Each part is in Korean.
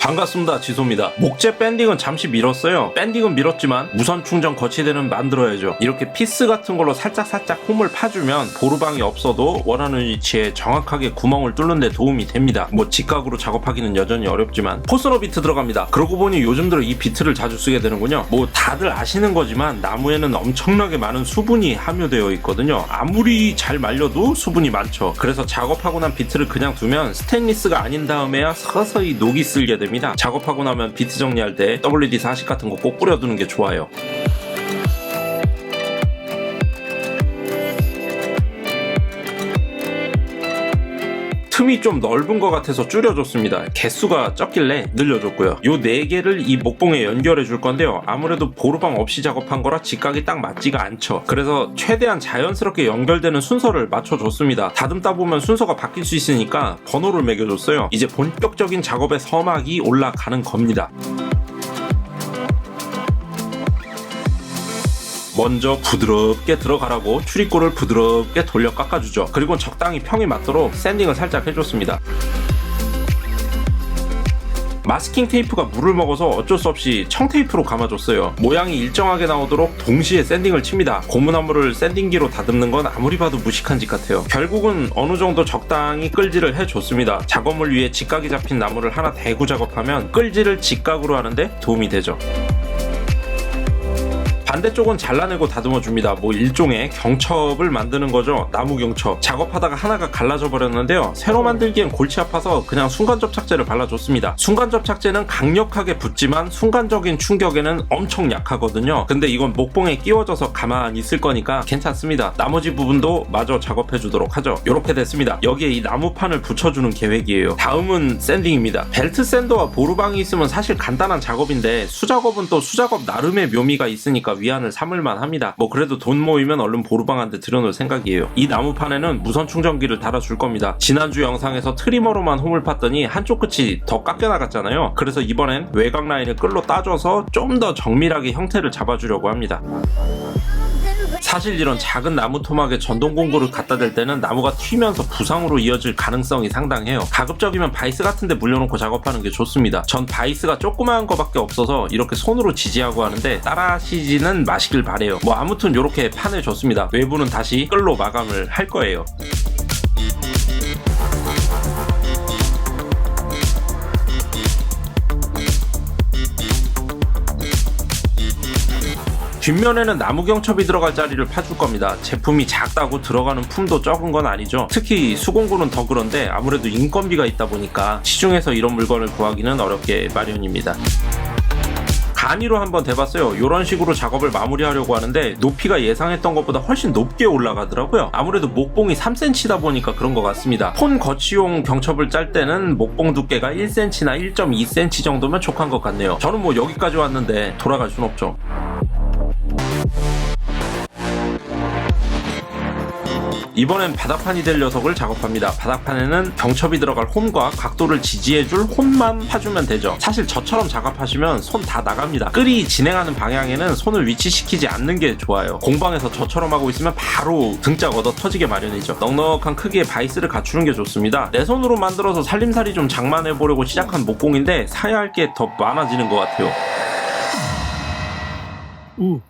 반갑습니다 지소입니다. 목재 밴딩은 잠시 밀었어요. 밴딩은 밀었지만 무선 충전 거치대는 만들어야죠. 이렇게 피스 같은 걸로 살짝살짝 홈을 파주면 보루방이 없어도 원하는 위치에 정확하게 구멍을 뚫는 데 도움이 됩니다. 뭐 직각으로 작업하기는 여전히 어렵지만 포스너 비트 들어갑니다. 그러고 보니 요즘 들어 이 비트를 자주 쓰게 되는군요. 뭐 다들 아시는 거지만 나무에는 엄청나게 많은 수분이 함유되어 있거든요. 아무리 잘 말려도 수분이 많죠. 그래서 작업하고 난 비트를 그냥 두면 스테인리스가 아닌 다음에야 서서히 녹이 쓸게 됩니다 작업하고 나면 비트 정리할 때 WD-40 같은 거 꼭 뿌려두는 게 좋아요 틈이 좀 넓은 것 같아서 줄여줬습니다. 개수가 적길래 늘려줬고요. 요 네 개를 이 목봉에 연결해 줄 건데요. 아무래도 보루방 없이 작업한 거라 직각이 딱 맞지가 않죠. 그래서 최대한 자연스럽게 연결되는 순서를 맞춰줬습니다. 다듬다 보면 순서가 바뀔 수 있으니까 번호를 매겨줬어요. 이제 본격적인 작업의 서막이 올라가는 겁니다. 먼저 부드럽게 들어가라고 출입구를 부드럽게 돌려 깎아주죠. 그리고 적당히 평이 맞도록 샌딩을 살짝 해줬습니다. 마스킹 테이프가 물을 먹어서 어쩔 수 없이 청테이프로 감아줬어요. 모양이 일정하게 나오도록 동시에 샌딩을 칩니다. 고무나무를 샌딩기로 다듬는 건 아무리 봐도 무식한 짓 같아요. 결국은 어느 정도 적당히 끌질을 해줬습니다. 작업물 위에 직각이 잡힌 나무를 하나 대고 작업하면 끌질을 직각으로 하는데 도움이 되죠. 반대쪽은 잘라내고 다듬어 줍니다. 뭐 일종의 경첩을 만드는 거죠. 나무 경첩. 작업하다가 하나가 갈라져 버렸는데요. 새로 만들기엔 골치 아파서 그냥 순간 접착제를 발라줬습니다. 순간 접착제는 강력하게 붙지만 순간적인 충격에는 엄청 약하거든요. 근데 이건 목봉에 끼워져서 가만히 있을 거니까 괜찮습니다. 나머지 부분도 마저 작업해 주도록 하죠. 이렇게 됐습니다. 여기에 이 나무판을 붙여주는 계획이에요. 다음은 샌딩입니다. 벨트 샌더와 보루방이 있으면 사실 간단한 작업인데 수작업은 또 수작업 나름의 묘미가 있으니까 위안을 삼을만 합니다. 뭐 그래도 돈 모이면 얼른 보루방한테 들여놓을 생각이에요. 이 나무판에는 무선 충전기를 달아줄 겁니다. 지난주 영상에서 트리머로만 홈을 팠더니 한쪽 끝이 더 깎여 나갔잖아요. 그래서 이번엔 외곽 라인을 끌로 따줘서 좀 더 정밀하게 형태를 잡아주려고 합니다. 사실 이런 작은 나무 토막에 전동 공구를 갖다 댈 때는 나무가 튀면서 부상으로 이어질 가능성이 상당해요. 가급적이면 바이스 같은데 물려놓고 작업하는 게 좋습니다. 전 바이스가 조그마한 거밖에 없어서 이렇게 손으로 지지하고 하는데 따라 하시지는 마시길 바래요. 뭐 아무튼 이렇게 판해줬습니다. 외부는 다시 끌로 마감을 할 거예요. 뒷면에는 나무 경첩이 들어갈 자리를 파줄 겁니다. 제품이 작다고 들어가는 품도 적은 건 아니죠. 특히 수공구는 더 그런데 아무래도 인건비가 있다 보니까 시중에서 이런 물건을 구하기는 어렵게 마련입니다. 간이로 한번 대봤어요. 이런 식으로 작업을 마무리하려고 하는데 높이가 예상했던 것보다 훨씬 높게 올라가더라고요. 아무래도 목봉이 3cm다 보니까 그런 것 같습니다. 폰 거치용 경첩을 짤 때는 목봉 두께가 1cm나 1.2cm 정도면 족한 것 같네요. 저는 뭐 여기까지 왔는데 돌아갈 순 없죠. 이번엔 바닥판이 될 녀석을 작업합니다. 바닥판에는 경첩이 들어갈 홈과 각도를 지지해줄 홈만 파주면 되죠. 사실 저처럼 작업하시면 손 다 나갑니다. 끌이 진행하는 방향에는 손을 위치시키지 않는 게 좋아요. 공방에서 저처럼 하고 있으면 바로 등짝 얻어 터지게 마련이죠. 넉넉한 크기의 바이스를 갖추는 게 좋습니다. 내 손으로 만들어서 살림살이 좀 장만해 보려고 시작한 목공인데 사야 할 게 더 많아지는 것 같아요. 우.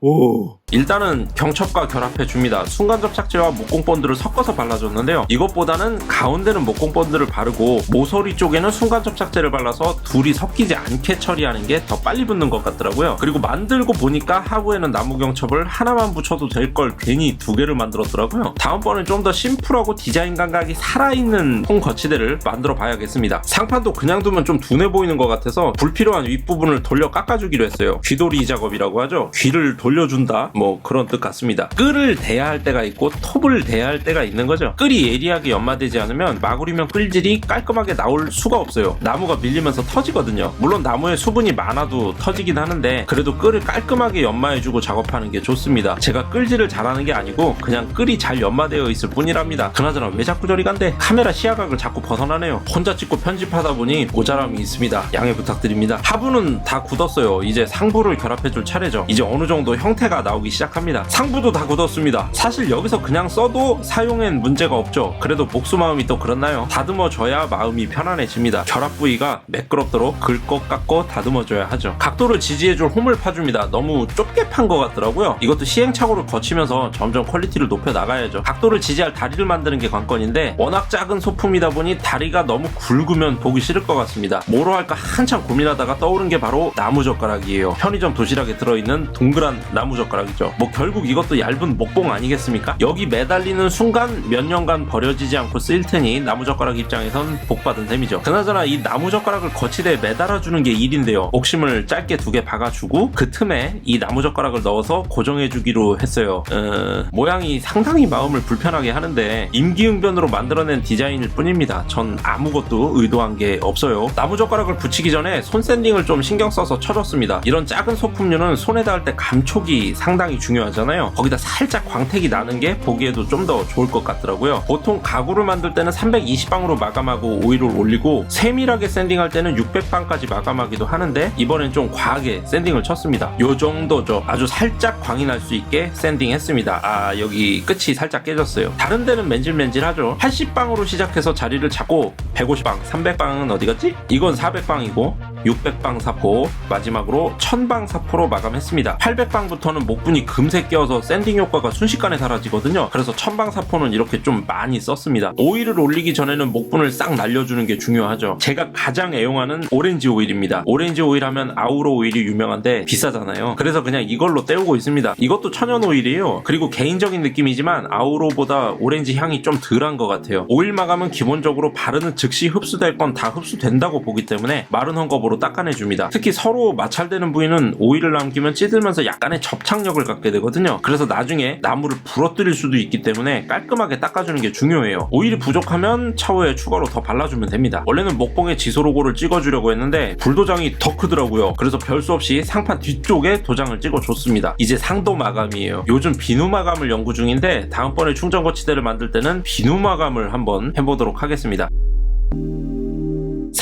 오. 일단은 경첩과 결합해 줍니다. 순간 접착제와 목공 본드를 섞어서 발라줬는데요. 이것보다는 가운데는 목공 본드를 바르고 모서리 쪽에는 순간 접착제를 발라서 둘이 섞이지 않게 처리하는 게 더 빨리 붙는 것 같더라고요. 그리고 만들고 보니까 하부에는 나무 경첩을 하나만 붙여도 될 걸 괜히 두 개를 만들었더라고요. 다음번엔 좀 더 심플하고 디자인 감각이 살아있는 통 거치대를 만들어 봐야겠습니다. 상판도 그냥 두면 좀 둔해 보이는 것 같아서 불필요한 윗부분을 돌려 깎아주기로 했어요. 귀돌이 작업이라고 하죠. 귀를 돌려준다. 뭐 그런 뜻 같습니다. 끌을 대야 할 때가 있고 톱을 대야 할 때가 있는 거죠. 끌이 예리하게 연마되지 않으면 마구리면 끌질이 깔끔하게 나올 수가 없어요. 나무가 밀리면서 터지거든요. 물론 나무에 수분이 많아도 터지긴 하는데 그래도 끌을 깔끔하게 연마해주고 작업하는 게 좋습니다. 제가 끌질을 잘하는 게 아니고 그냥 끌이 잘 연마되어 있을 뿐이랍니다. 그나저나 왜 자꾸 저리 간대? 카메라 시야각을 자꾸 벗어나네요. 혼자 찍고 편집하다 보니 모자람이 있습니다. 양해 부탁드립니다. 하부는 다 굳었어요. 이제 상부를 결합해줄 차례죠. 이제 어느 정도 형태가 나오기 나오기 시작합니다. 상부도 다 굳었습니다. 사실 여기서 그냥 써도 사용엔 문제가 없죠. 그래도 목수 마음이 또 그렇나요? 다듬어줘야 마음이 편안해집니다. 결합 부위가 매끄럽도록 긁고 깎고 다듬어줘야 하죠. 각도를 지지해줄 홈을 파줍니다. 너무 좁게 판 것 같더라고요. 이것도 시행착오를 거치면서 점점 퀄리티를 높여 나가야죠. 각도를 지지할 다리를 만드는 게 관건인데 워낙 작은 소품이다 보니 다리가 너무 굵으면 보기 싫을 것 같습니다. 뭐로 할까 한참 고민하다가 떠오른 게 바로 나무젓가락이에요. 편의점 도시락에 들어있는 동그란 나무젓가락이 죠. 뭐 결국 이것도 얇은 목봉 아니겠습니까? 여기 매달리는 순간 몇 년간 버려지지 않고 쓰일 테니 나무젓가락 입장에선 복받은 셈이죠. 그나저나 이 나무젓가락을 거치대에 매달아주는 게 일인데요. 옥심을 짧게 두 개 박아주고 그 틈에 이 나무젓가락을 넣어서 고정해주기로 했어요. 어, 모양이 상당히 마음을 불편하게 하는데 임기응변으로 만들어낸 디자인일 뿐입니다. 전 아무것도 의도한 게 없어요. 나무젓가락을 붙이기 전에 손 샌딩을 좀 신경 써서 쳐줬습니다. 이런 작은 소품류는 손에 닿을 때 감촉이 상당히 중요하잖아요. 거기다 살짝 광택이 나는 게 보기에도 좀 더 좋을 것 같더라고요. 보통 가구를 만들 때는 320방으로 마감하고 오일을 올리고 세밀하게 샌딩할 때는 600방까지 마감하기도 하는데 이번엔 좀 과하게 샌딩을 쳤습니다. 요 정도죠. 아주 살짝 광이 날 수 있게 샌딩했습니다. 아 여기 끝이 살짝 깨졌어요. 다른 데는 맨질맨질하죠. 80방으로 시작해서 자리를 잡고 150방, 300방은 어디 갔지? 이건 400방이고 600방 사포 마지막으로 1000방 사포로 마감했습니다. 800방부터는 목분이 금세 껴서 샌딩 효과가 순식간에 사라지거든요. 그래서 1000방 사포는 이렇게 좀 많이 썼습니다. 오일을 올리기 전에는 목분을 싹 날려주는 게 중요하죠. 제가 가장 애용하는 오렌지 오일입니다. 오렌지 오일 하면 아우로 오일이 유명한데 비싸잖아요. 그래서 그냥 이걸로 때우고 있습니다. 이것도 천연 오일이에요. 그리고 개인적인 느낌이지만 아우로보다 오렌지 향이 좀 덜한 것 같아요. 오일 마감은 기본적으로 바르는 즉시 흡수될 건 다 흡수된다고 보기 때문에 마른 헝겊으로 닦아내줍니다. 특히 서로 마찰되는 부위는 오일을 남기면 찌들면서 약간의 접착력을 갖게 되거든요. 그래서 나중에 나무를 부러뜨릴 수도 있기 때문에 깔끔하게 닦아주는 게 중요해요. 오일이 부족하면 차후에 추가로 더 발라주면 됩니다. 원래는 목봉에 지소 로고를 찍어주려고 했는데 불도장이 더 크더라고요. 그래서 별수 없이 상판 뒤쪽에 도장을 찍어줬습니다. 이제 상도 마감이에요. 요즘 비누 마감을 연구 중인데 다음번에 충전 거치대를 만들 때는 비누 마감을 한번 해보도록 하겠습니다.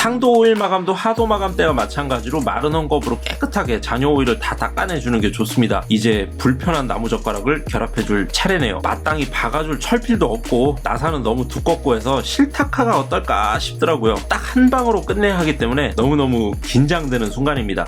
상도 오일 마감도 하도 마감 때와 마찬가지로 마른 헝겊으로 깨끗하게 잔여 오일을 다 닦아내주는 게 좋습니다. 이제 불편한 나무젓가락을 결합해줄 차례네요. 마땅히 박아줄 철필도 없고 나사는 너무 두껍고 해서 실타카가 어떨까 싶더라고요. 딱 한 방으로 끝내야 하기 때문에 너무너무 긴장되는 순간입니다.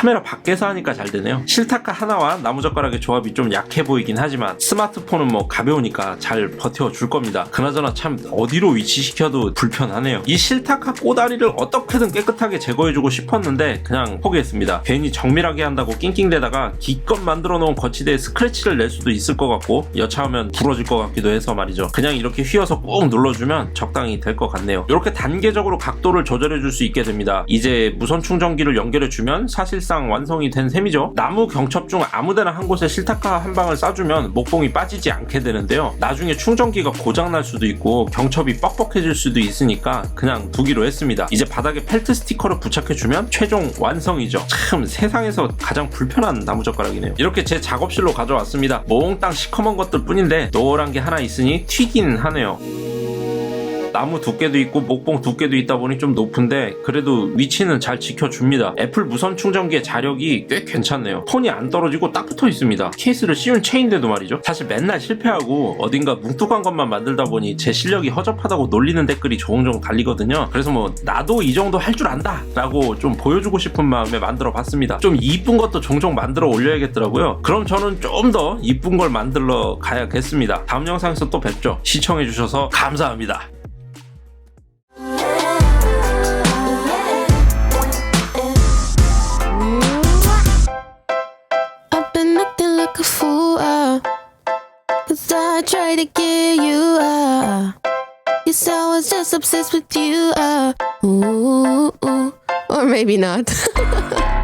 카메라 밖에서 하니까 잘 되네요. 실타카 하나와 나무젓가락의 조합이 좀 약해 보이긴 하지만 스마트폰은 뭐 가벼우니까 잘 버텨줄 겁니다. 그나저나 참 어디로 위치시켜도 불편하네요. 이 실타카 꼬다리를 어떻게든 깨끗하게 제거해주고 싶었는데 그냥 포기했습니다. 괜히 정밀하게 한다고 낑낑대다가 기껏 만들어 놓은 거치대에 스크래치를 낼 수도 있을 것 같고 여차하면 부러질 것 같기도 해서 말이죠. 그냥 이렇게 휘어서 꾹 눌러주면 적당히 될 것 같네요. 이렇게 단계적으로 각도를 조절해줄 수 있게 됩니다. 이제 무선 충전기를 연결해주면 사실상 완성이 된 셈이죠. 나무 경첩 중 아무데나 한 곳에 실타카 한 방을 쏴주면 목봉이 빠지지 않게 되는데요. 나중에 충전기가 고장날 수도 있고 경첩이 뻑뻑해질 수도 있으니까 그냥 두기로 했습니다. 이제 바닥에 펠트 스티커를 부착해주면 최종 완성이죠. 참 세상에서 가장 불편한 나무젓가락이네요. 이렇게 제 작업실로 가져왔습니다. 몽땅 시커먼 것들 뿐인데 노란 게 하나 있으니 튀긴 하네요. 나무 두께도 있고 목봉 두께도 있다 보니 좀 높은데 그래도 위치는 잘 지켜줍니다. 애플 무선 충전기의 자력이 꽤 괜찮네요. 폰이 안 떨어지고 딱 붙어 있습니다. 케이스를 씌운 체인데도 말이죠. 사실 맨날 실패하고 어딘가 뭉툭한 것만 만들다 보니 제 실력이 허접하다고 놀리는 댓글이 종종 달리거든요. 그래서 뭐 나도 이 정도 할 줄 안다 라고 좀 보여주고 싶은 마음에 만들어 봤습니다. 좀 이쁜 것도 종종 만들어 올려야겠더라고요. 그럼 저는 좀 더 이쁜 걸 만들러 가야겠습니다. 다음 영상에서 또 뵙죠. 시청해주셔서 감사합니다. To get you. Uh, yes, I was just obsessed with you. Uh, ooh, ooh, or maybe not.